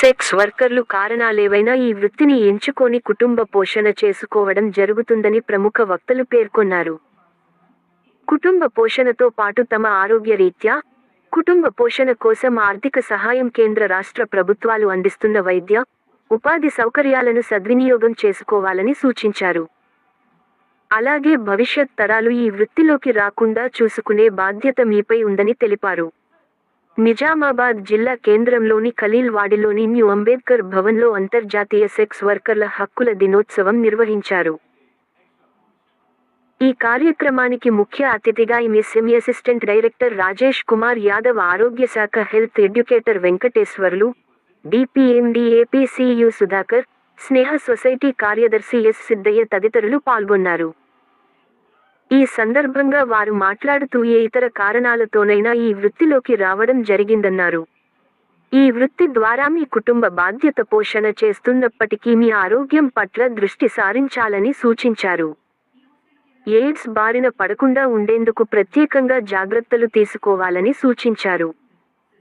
Sex వర్కర్లు కారణాలేవైనా ఈ వృత్తిని ఎంచుకొని కుటుంబ పోషణ చేసుకోవడం జరుగుతుందని ప్రముఖ వక్తలు పేర్కొన్నారు. కుటుంబ పోషణతో పాటు తమ ఆరోగ్య రీత్యా కుటుంబ పోషణ కోసం ఆర్థిక సహాయం కేంద్ర రాష్ట్ర ప్రభుత్వాలు అందిస్తున్న వైద్య ఉపాధి సౌకర్యాలను సద్వినియోగం చేసుకోవాలని సూచించారు. అలాగే భవిష్యత్ తరాలు ఈ వృత్తిలోకి రాకుండా చూసుకునే బాధ్యత మీపై ఉందని తెలిపారు. నిజామాబాద్ జిల్లా కేంద్రంలోని ఖలీల్ వాడిలోని న్యూ అంబేద్కర్ భవన్లో అంతర్జాతీయ సెక్స్ వర్కర్ల హక్కుల దినోత్సవం నిర్వహించారు. ఈ కార్యక్రమానికి ముఖ్య అతిథిగా MSME assistant director Rajesh Kumar Yadav ఆరోగ్య శాఖ health educator Venkateswarlu DPMD APCU Sudhakar Sneha Society కార్యదర్శి ఎస్ సిద్దయ్య తదితరులు పాల్గొన్నారు. ఈ సందర్భంగా వారు మాట్లాడుతూ ఏ ఇతర కారణాలతోనైనా ఈ వృత్తిలోకి రావడం జరిగిందన్నారు. ఈ వృత్తి ద్వారా మీ కుటుంబ బాధ్యత పోషణ చేస్తున్నప్పటికీ మీ ఆరోగ్యం పట్ల దృష్టి సారించాలని సూచించారు. ఎయిడ్స్ బారిన పడకుండా ఉండేందుకు ప్రత్యేకంగా జాగ్రత్తలు తీసుకోవాలని సూచించారు.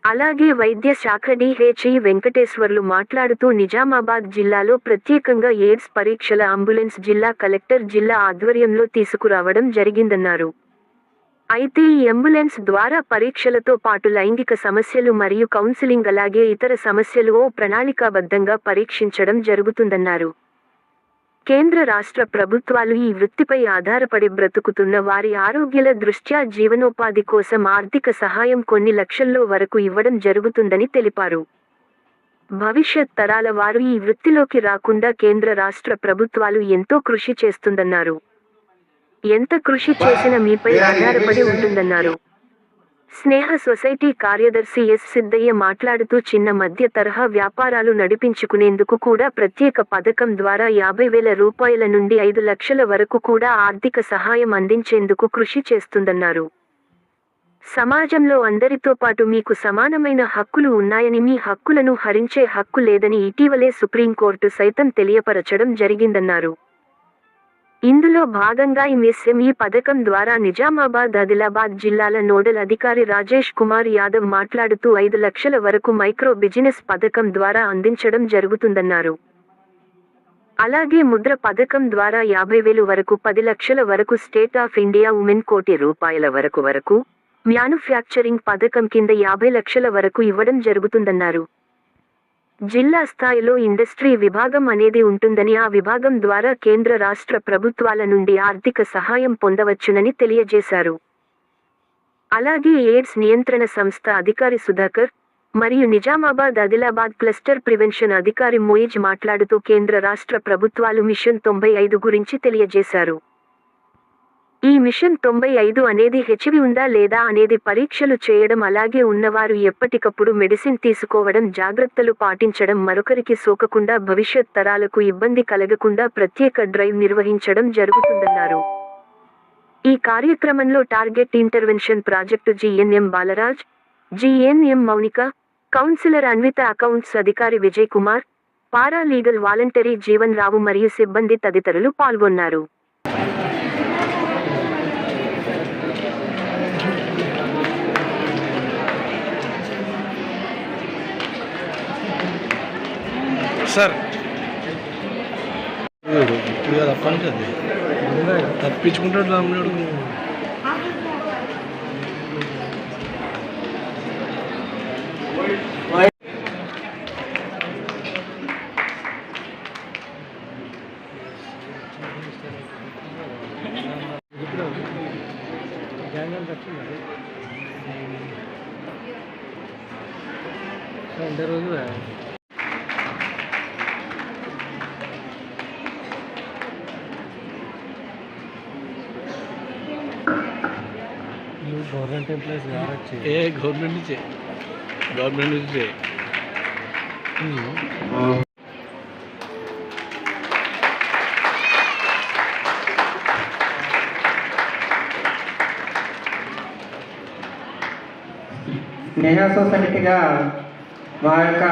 అలాగే వైద్య శాఖ డిహెచ్ఈ వెంకటేశ్వర్లు మాట్లాడుతూ నిజామాబాద్ జిల్లాలో ప్రత్యేకంగా ఎయిడ్స్ పరీక్షల అంబులెన్స్ జిల్లా కలెక్టర్ జిల్లా ఆధ్వర్యంలో తీసుకురావడం జరిగిందన్నారు. అయితే ఈ అంబులెన్స్ ద్వారా పరీక్షలతో పాటు లైంగిక సమస్యలు మరియు కౌన్సిలింగ్ అలాగే ఇతర సమస్యలు ఓ ప్రణాళికాబద్ధంగా పరీక్షించడం జరుగుతుందన్నారు. కేంద్ర రాష్ట్ర ప్రభుత్వాలు ఈ వృత్తిపై ఆధారపడి బ్రతుకుతున్న వారి ఆరోగ్యాల దృష్ట్యా జీవనోపాధి కోసం ఆర్థిక సహాయం కొన్ని లక్షల్లో వరకు ఇవ్వడం జరుగుతుందని తెలిపారు. భవిష్యత్ తరాల వారు ఈ వృత్తిలోకి రాకుండా కేంద్ర రాష్ట్ర ప్రభుత్వాలు ఎంతో కృషి చేస్తుందన్నారు. ఎంత కృషి చేసినా మీపై ఆధారపడి ఉంటుందన్నారు. స్నేహ సొసైటీ కార్యదర్శి ఎస్ సిద్ధయ్య మాట్లాడుతూ చిన్న మధ్య తరహా వ్యాపారాలు నడిపించుకునేందుకు కూడా ప్రత్యేక పథకం ద్వారా యాభై వేల రూపాయల నుండి ఐదు లక్షల వరకు కూడా ఆర్థిక సహాయం అందించేందుకు కృషి చేస్తుందన్నారు. సమాజంలో అందరితో పాటు మీకు సమానమైన హక్కులు ఉన్నాయని మీ హక్కులను హరించే హక్కు లేదని ఇటీవలే సుప్రీంకోర్టు సైతం తెలియపరచడం జరిగిందన్నారు. ఇందులో భాగంగా ఈ మిస్ఎమ్ ఈ పథకం ద్వారా నిజామాబాద్ ఆదిలాబాద్ జిల్లాల నోడల్ అధికారి రాజేష్ కుమార్ యాదవ్ మాట్లాడుతూ ఐదు లక్షల వరకు మైక్రో బిజినెస్ పథకం ద్వారా అందించడం జరుగుతుందన్నారు. అలాగే ముద్ర పథకం ద్వారా యాభై వేలు వరకు పది లక్షల వరకు స్టేట్ ఆఫ్ ఇండియా ఉమెన్ కోటి రూపాయల వరకు వరకు మ్యానుఫ్యాక్చరింగ్ పథకం కింద యాభై లక్షల వరకు ఇవ్వడం జరుగుతుందన్నారు. జిల్లా స్థాయిలో ఇండస్ట్రీ విభాగం అనేది ఉంటుందని ఆ విభాగం ద్వారా కేంద్ర రాష్ట్ర ప్రభుత్వాల నుండి ఆర్థిక సహాయం పొందవచ్చునని తెలియజేశారు. అలాగే ఎయిడ్స్ నియంత్రణ సంస్థ అధికారి సుధాకర్ మరియు నిజామాబాద్ ఆదిలాబాద్ క్లస్టర్ ప్రివెన్షన్ అధికారి మోయిజ్ మాట్లాడుతూ కేంద్ర రాష్ట్ర ప్రభుత్వాలు మిషన్ తొంభై ఐదు గురించి తెలియజేశారు. ఈ మిషన్ తొంభై ఐదు అనేది హెచ్వి ఉందా లేదా అనేది పరీక్షలు చేయడం అలాగే ఉన్నవారు ఎప్పటికప్పుడు మెడిసిన్ తీసుకోవడం జాగ్రత్తలు పాటించడం మరొకరికి సోకకుండా భవిష్యత్ తరాలకు ఇబ్బంది కలగకుండా ప్రత్యేక డ్రైవ్ నిర్వహించడం జరుగుతుందన్నారు. ఈ కార్యక్రమంలో target intervention project GNM Balaraj GNM Mounika counsellor Anvitha accounts అధికారి విజయ్ కుమార్ పారాలీగల్ వాలంటరీ జీవన్ రావు మరియు సిబ్బంది తదితరులు పాల్గొన్నారు. సార్. ఇప్పుడు కాదు అప్పటి నుంచి అది తప్పించుకుంటాడు రాముడు. రెండో రోజు గవర్నమెంట్ ఎంప్లాయీస్ ఏ గవర్నమెంట్ నుంచే. గవర్నమెంట్ నుంచే స్నేహ సొసైటీగా మా యొక్క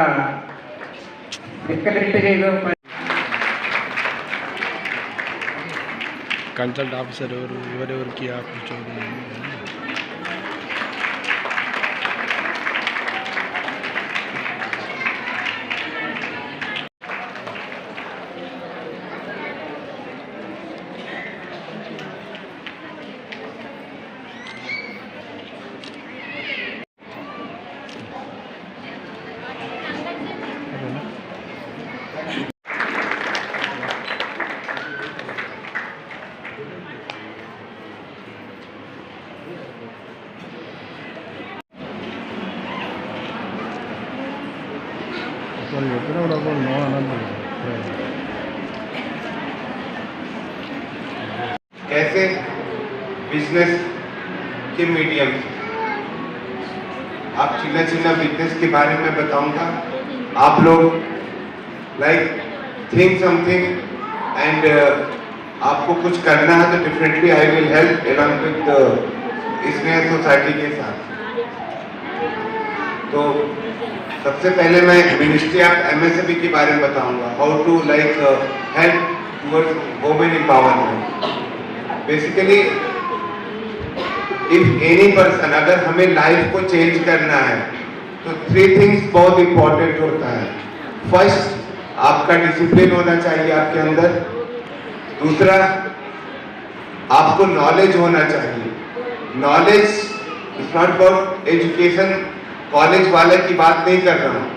కన్సల్ట్ ఆఫీసర్ ఎవరు ఎవరెవరికి ఆ बिज़नेस के मीडियम आप चिन्ना चिन्ना बिज़नेस के बारे में बताऊँगा। आप लोग लाइक थिंक समथिंग एंड आपको कुछ करना है तो definitely I will help along with Sneha Society के साथ। तो सबसे पहले मैं ministry of M S MSME के बारे में बताऊँगा। How to like help towards women empowerment basically if any person अगर हमें लाइफ को चेंज करना है तो थ्री थिंग्स बहुत इंपॉर्टेंट होता है। फ़र्स्ट आपका डिसिप्लिन होना चाहिए आपके अंदर। दूसरा, आपको नॉलेज होना चाहिए। Knowledge is not about education college वाले की बात नहीं कर रहा हूँ।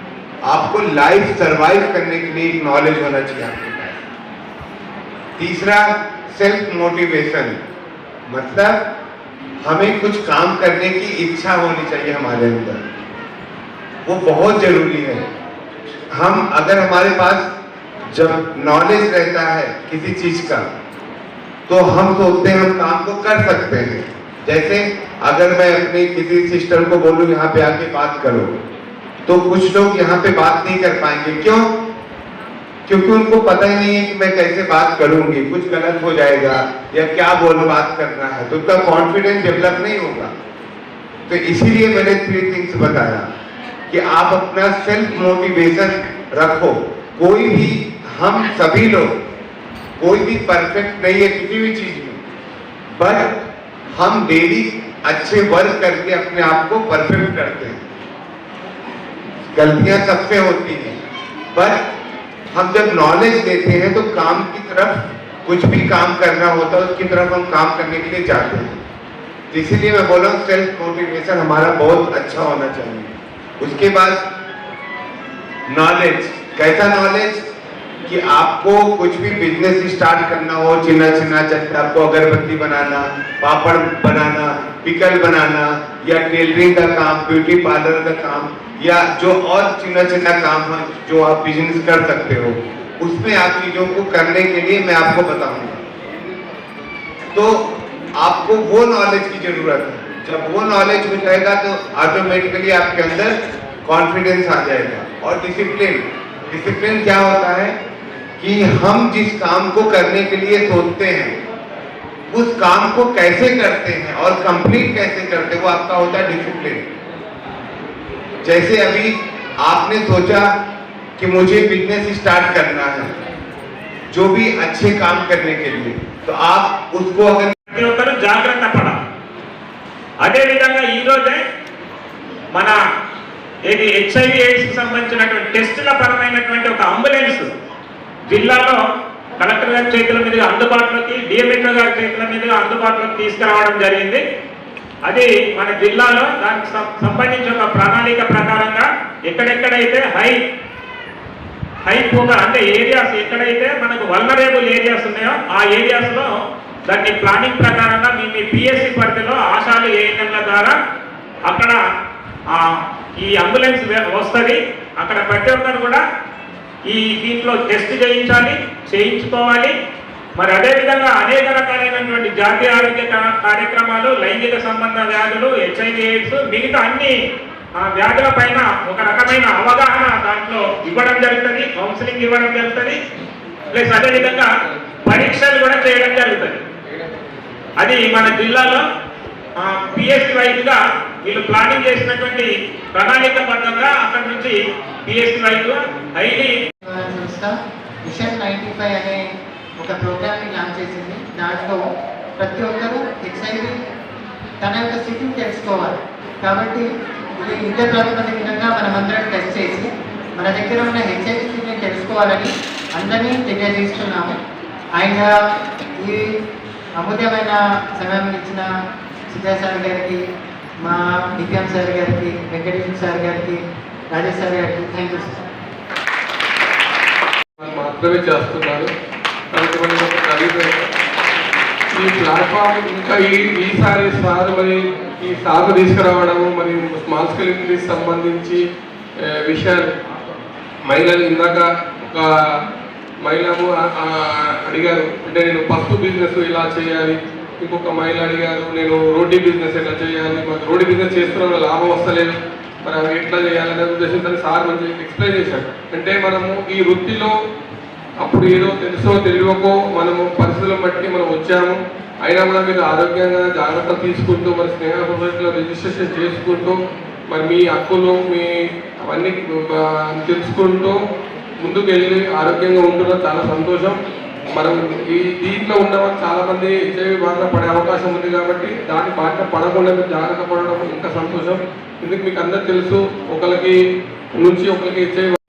आपको लाइफ सरवाइव करने के लिए नॉलेज होना चाहिए आपके पास। तीसरा सेल्फ मोटिवेशन मतलब हमें कुछ काम करने की इच्छा होनी चाहिए हमारे अंदर। वो बहुत ज़रूरी है। हम अगर हमारे पास जब नॉलेज रहता है किसी चीज़ का तो हम सोचते हैं हम काम को कर सकते हैं। जैसे अगर मैं अपने किसी सिस्टर को बोलूँ, यहाँ पे आके बात करो। तो कुछ लोग यहाँ पे बात नहीं कर पाएँगे। क्यों? क्योंकि उनको पता ही नहीं है कि मैं कैसे बात करूँगी, कुछ गलत हो जाएगा या क्या बोलो, बात करना है। तो उनका कॉन्फिडेंस डेवलप नहीं होगा। तो इसीलिए मैंने थ्री थिंग्स बताया कि आप अपना सेल्फ मोटिवेशन रखो। कोई भी, हम सभी लोग, कोई भी परफेक्ट नहीं है किसी भी चीज़ में। बट हम डेली अच्छे वर्क करके अपने आप को परफेक्ट करते हैं। गलतियाँ सबसे होती हैं। पर हम जब नॉलेज देते हैं तो काम की तरफ़ कुछ भी काम करना होता है, उसकी तरफ़ हम काम करने के लिए जाते हैं। तो इसीलिए मैं बोल सेल्फ मोटिवेशन हमारा बहुत अच्छा होना चाहिए। उसके बाद नॉलेज कैसा नॉलेज कि आपको कुछ भी बिज़नेस स्टार्ट करना हो चिन्ना चिन्ना चाहे आपको अगरबत्ती बनाना, पापड़ बनाना, पिकल बनाना या टेलरिंग का काम ब्यूटी पार्लर का काम, या जो और चिन्ना चिन्ना काम है जो आप बिज़नेस कर सकते हो, उसमें आप चीज़ों को करने के लिए मैं आपको बताऊँगा। तो आपको वो नॉलेज की ज़रूरत है। जब वो नॉलेज हो जाएगा तो ऑटोमेटिकली आपके अंदर कॉन्फिडेंस आ जाएगा। और डिसिप्लिन डिसिप्लिन क्या होता है कि हम जिस काम को करने के लिए सोचते हैं उस काम को कैसे करते हैं और कंप्लीट कैसे करते हैं वो आपका होता है डिसिप्लिन जैसे अभी आपने सोचा कि मुझे बिजनेस स्टार्ट करना है जो भी अच्छे काम करने के लिए तो आप उसको अगर ప్రతి ఒక్కరూ జాగ్రత్త పడాలి అదేవిధంగా ఈరోజే మన ఇది హెచ్ఐవి ఎయిడ్స్ సంబంధించినటువంటి టెస్టుల పరమైనటువంటి ఒక అంబులెన్స్ జిల్లాలో కలెక్టర్ గారి చేతుల మీదుగా అందుబాటులోకి డిఎంఎన్ఓ గారి చేతుల మీదుగా అందుబాటులోకి తీసుకురావడం జరిగింది. అది మన జిల్లాలో దానికి సం- సంబంధించి ఒక ప్రణాళిక ప్రకారంగా ఎక్కడెక్కడైతే హై హై పొగ అంటే ఏరియాస్ ఎక్కడైతే మనకు వల్నరేబుల్ ఏరియాస్ ఉన్నాయో ఆ ఏరియాస్లో దాన్ని ప్లానింగ్ ప్రకారంగా మీ మీ పిఎస్సి పరిధిలో ఆశాలు ఏఎన్ఎంల ద్వారా అక్కడ ఈ అంబులెన్స్ వస్తుంది. అక్కడ ప్రతి ఒక్కరు కూడా ఈ దీంట్లో టెస్ట్ చేయించాలి చేయించుకోవాలి. మరి అదేవిధంగా అనేక రకాలైనటువంటి జాతీయ ఆరోగ్య కార్యక్రమాలు లైంగిక సంబంధ వ్యాధులు హెచ్ఐవి ఎయిడ్స్ మిగతా అన్ని వ్యాధుల పైన ఒక రకమైన అవగాహన దాంట్లో ఇవ్వడం జరుగుతుంది కౌన్సిలింగ్ ఇవ్వడం జరుగుతుంది. ప్లస్ అదేవిధంగా పరీక్షలు కూడా చేయడం జరుగుతుంది. అది మన జిల్లాలో పిఎస్సి వైపుగా వీళ్ళు ప్లానింగ్ చేసినటువంటి ప్రణాళికబద్ధంగా అక్కడి నుంచి పిఎస్సి వైజ్గా హైలీ సంస్థ మిషన్ నైంటీ ఫైవ్ అనే ఒక ప్రోగ్రామ్ని లాంచ్ చేసింది. దాంట్లో ప్రతి ఒక్కరూ హెచ్ఐవి తన యొక్క స్థితిని తెలుసుకోవాలి. కాబట్టి ఇది యుద్ధ ప్రాతిపదికంగా మనమందరం టెస్ట్ చేసి మన దగ్గర ఉన్న హెచ్ఐవి స్థితిని తెలుసుకోవాలని అందరినీ తెలియజేస్తున్నాము. ఆయన ఈ అమూల్యమైన సమయం ఇచ్చిన సిద్ధా సార్ గారికి మా నిత్యం సార్ గారికి వెంకటేశ్వర సార్ గారికి రాజేష్ సార్ గారికి థ్యాంక్ యూ సార్. మాత్రమే చేస్తున్నారు. కాబట్టి మనం ఈ ప్లాట్ఫామ్ ఇంకా ఈ ఈసారి సార్ మరి ఈ సార్ తీసుకురావడము మరి స్మాల్ స్కేల్ ఇండస్ట్రీస్ సంబంధించి విషయాలు మహిళలు ఇందాక ఒక మహిళము అడిగారు. అంటే నేను పసుపు బిజినెస్ ఇలా చేయాలి ఇంకొక మహిళ అడిగారు. నేను రోడ్డీ బిజినెస్ ఎలా చేయాలి మాకు రోడ్డు బిజినెస్ చేస్తున్న లాభం వస్తలేదు. మరి అవి ఎట్లా చేయాలనే ఉద్దేశంతో సార్ మంచి ఎక్స్ప్లెయిన్ చేశాడు. అంటే మనము ఈ వృత్తిలో అప్పుడు ఏదో తెలుసో తెలియకో మనము పరిస్థితులను బట్టి మనం వచ్చాము. అయినా కూడా మీరు ఆరోగ్యంగా జాగ్రత్త తీసుకుంటూ మరి స్నేహ సొసైటీలో రిజిస్ట్రేషన్ చేసుకుంటూ మరి మీ హక్కులు మీ అవన్నీ తెలుసుకుంటూ ముందుకు వెళ్ళి ఆరోగ్యంగా ఉంటున్న చాలా సంతోషం. మనం ఈ దీంట్లో ఉన్న చాలామంది చాలా మంది హెచ్ఐవి బారిన పడే అవకాశం ఉంది కాబట్టి దాని బారిన పడకుండా మీరు జాగ్రత్త పడడం ఇంకా సంతోషం. ఎందుకు మీకు అందరు తెలుసు ఒకరికి నుంచి ఒకరికి హెచ్ఐవి